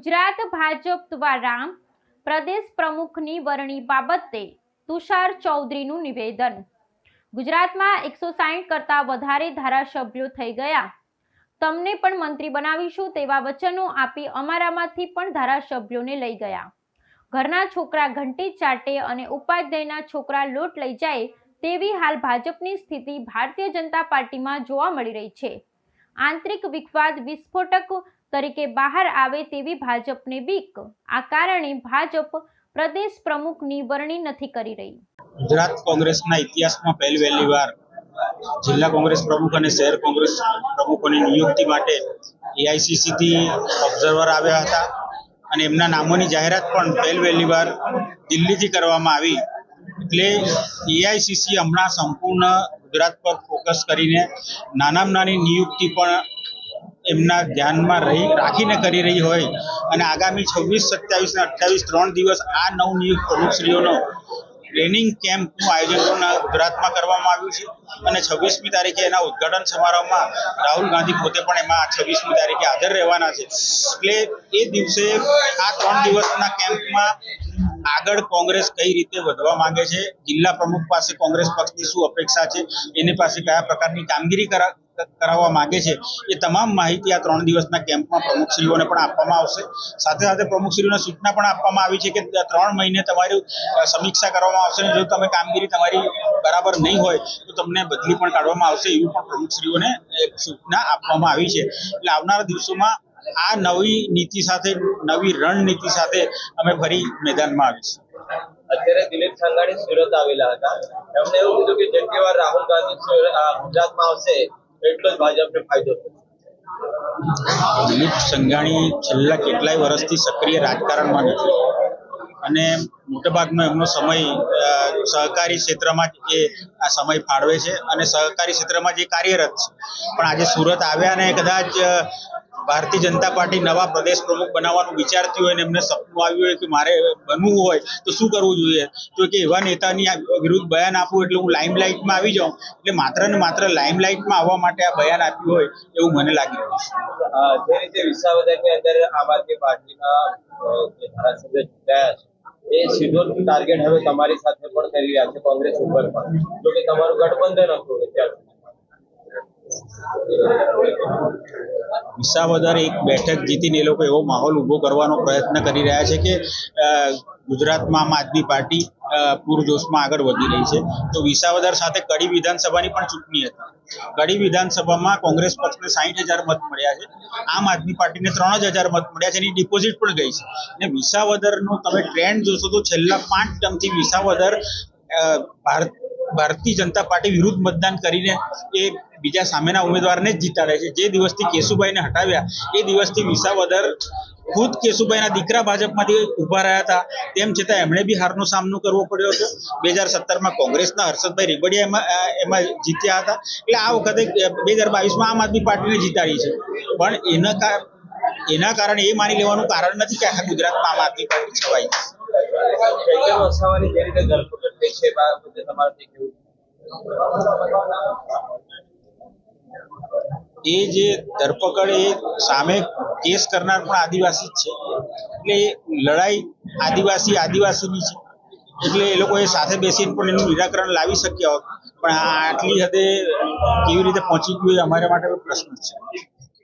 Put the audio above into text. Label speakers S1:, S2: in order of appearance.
S1: ગુજરાત ભાજપ દ્વારા પ્રદેશ પ્રમુખની વરણી બાબતે તુષાર ચૌધરીનું નિવેદન. ગુજરાતમાં એકસો સાહીઠ કરતાં વધારે ધારાસભ્યો થઈ ગયા. તમને પણ મંત્રી બનાવીશું તેવા વચનો આપી અમારામાંથી પણ ધારાસભ્યોને લઈ ગયા. ઘરના છોકરા ઘંટી ચાટે અને ઉપાધ્યાયના છોકરા લોટ લઈ જાય તેવી હાલ ભાજપની સ્થિતિ ભારતીય જનતા પાર્ટીમાં જોવા મળી રહી છે. આંતરિક વિખવાદ વિસ્ફોટક તરીકે બહાર આવે તેવી ભાજપને બીક. આ કારણે ભાજપ પ્રદેશ પ્રમુખની વરણી નથી કરી રહી.
S2: ગુજરાત કોંગ્રેસના ઇતિહાસમાં પહેલી વહેલી વાર જિલ્લા કોંગ્રેસ પ્રમુખ અને શહેર કોંગ્રેસ પ્રમુખોની નિયુક્તિ માટે એઆઈસીસીથી ઓબ્ઝર્વર આવ્યા હતા અને એમના નામોની જાહેરાત પણ પહેલી વહેલી વાર દિલ્હીથી કરવામાં આવી. એટલે એઆઈસીસી હમણાં સંપૂર્ણ ગુજરાત પર ફોકસ કરીને નાનામાં નાની નિયુક્તિ પણ એમના ધ્યાનમાં રહી, રાખીને કરી રહી હોય અને આગામી છવ્વીસ, સત્યાવીસ અને અઠ્યાવીસ ત્રણ દિવસ આ નવનિયુક્ત પ્રમુખશ્રીઓનો ટ્રેનિંગ કેમ્પનું આયોજન ગુજરાતમાં કરવામાં આવ્યું છે. અને છવ્વીસમી તારીખે એના ઉદ્ઘાટન સમારોહમાં રાહુલ ગાંધી પોતે પણ એમાં છવ્વીસમી તારીખે હાજર રહેવાના છે. એટલે એ દિવસે આ ત્રણ દિવસના કેમ્પમાં આગળ કોંગ્રેસ કઈ રીતે વધવા માંગે છે, જિલ્લા પ્રમુખ પાસે કોંગ્રેસ પક્ષની શું અપેક્ષા છે, એની પાસે કયા પ્રકારની કામગીરી કરાવવા માંગે છે, એ તમામ માહિતી આ ત્રણ દિવસના કેમ્પમાં પ્રમુખશ્રીઓને પણ આપવામાં આવશે. સાથે સાથે પ્રમુખશ્રીઓને સૂચના પણ આપવામાં આવી છે કે ત્રણ મહિને તમારી સમીક્ષા કરવામાં આવશે અને જો તમે કામગીરી તમારી બરાબર નહીં હોય, તો તમને બદલી પણ કાઢવામાં આવશે એવી પણ પ્રમુખશ્રીઓને સૂચના આપવામાં આવી છે. એટલે આવનારા દિવસોમાં આ નવી નીતિ સાથે, નવી રણનીતિ સાથે અમે ફરી મેદાનમાં આવીશું.
S3: અત્યારે દિલીપ સંઘાણી સુરત આવેલા હતા. એમણે એવું કીધું કે જેટલી વાર રાહુલ ગાંધી ગુજરાતમાં આવશે એટલો જ ભાજપને ફાયદો
S2: દિલીપ સંઘાણી છેલ્લા કેટલાય વર્ષથી સક્રિય રાજકારણમાં નથી. અને મોટાભાગનો એમનો સમય સહકારી ક્ષેત્રમાં જ એ આ સમય ફાળવે છે અને સહકારી ક્ષેત્રમાં જે કાર્યરત છે. પણ આજે સુરત આવ્યા અને કદાચ ભારતીય જનતા પાર્ટી નવા પ્રદેશ પ્રમુખ બનાવવાનું વિચારતી હોય અને એમને સપનું આવ્યું હોય કે મારે બનવું હોય, તો શું કરવું જોઈએ? તો કે એવા નેતાની વિરુદ્ધ બયાન આપવું એટલે હું લાઇમલાઇટમાં આવી જાઉં. એટલે માત્ર ને માત્ર લાઇમલાઇટમાં આવવા માટે આ બયાન આપ્યું હોય એવું મને લાગી રહ્યું છે.
S3: જે રીતે વિસાવદરની અંદર આમ આદમી પાર્ટીના ધારાસભ્ય ચૂંટાયા છે, એ સીધો ટાર્ગેટ હવે તમારી સાથે પણ કરી રહ્યા છે કોંગ્રેસ ઉપર પણ. જો કે તમારું ગઠબંધન હતું અત્યાર.
S2: વિસાવદર એક બેઠક જીતીને એ લોકો એવો માહોલ ઊભો કરવાનો પ્રયત્ન કરી રહ્યા છે કે ગુજરાતમાં આમ આદમી પાર્ટી પૂરજોશમાં આગળ વધી રહી છે. તો વિસાવદર સાથે કડી વિધાનસભાની પણ ચૂંટણી હતી. કડી વિધાનસભામાં કોંગ્રેસ પક્ષને સાહીઠ હજાર મત મળ્યા છે. આમ આદમી પાર્ટીને ત્રણ જ હજાર મત મળ્યા છે એની ડિપોઝિટ પણ ગઈ છે. અને વિસાવદરનો તમે ટ્રેન્ડ જોશો તો છેલ્લા પાંચ ટર્મથી વિસાવદર ભારત, ભારતીય જનતા પાર્ટી વિરુદ્ધ મતદાન કરીને એ બીજા સામેના ઉમેદવારને જ જીતાડે છે. જે દિવસથી કેશુભાઈને હટાવ્યા, એ દિવસથી વિસાવદર ખુદ કેશુભાઈના દીકરા ભાજપમાંથી ઊભા રહ્યા હતા. તેમ છતાં એમણે બી હારનો સામનો કરવો પડ્યો હતો. બે હજાર સત્તરમાં કોંગ્રેસના હર્ષદભાઈ રીબડિયા એમાં એમાં જીત્યા હતા. એટલે આ વખતે બે હજાર બાવીસમાં આમ આદમી પાર્ટીને જીતાડી છે. પણ એના એના કારણે એ માની લેવાનું કારણ નથી કે આખા ગુજરાતમાં આમ આદમી પાર્ટી છવાઈ છે
S3: ચૈતન્ય વસાવાની જે રીતે ધરપકડ થઈ છે એ
S2: એ જે ધરપકડ એ સામે કેસ કરનાર પણ આદિવાસી જ છે. એટલે એ લડાઈ આદિવાસી આદિવાસીની છે. એટલે એ લોકોએ સાથે બેસીને પણ એનું નિરાકરણ લાવી શક્યા હોત. પણ આ આટલી હદે કેવી રીતે પહોંચી ગયું એ અમારા માટે પ્રશ્ન છે.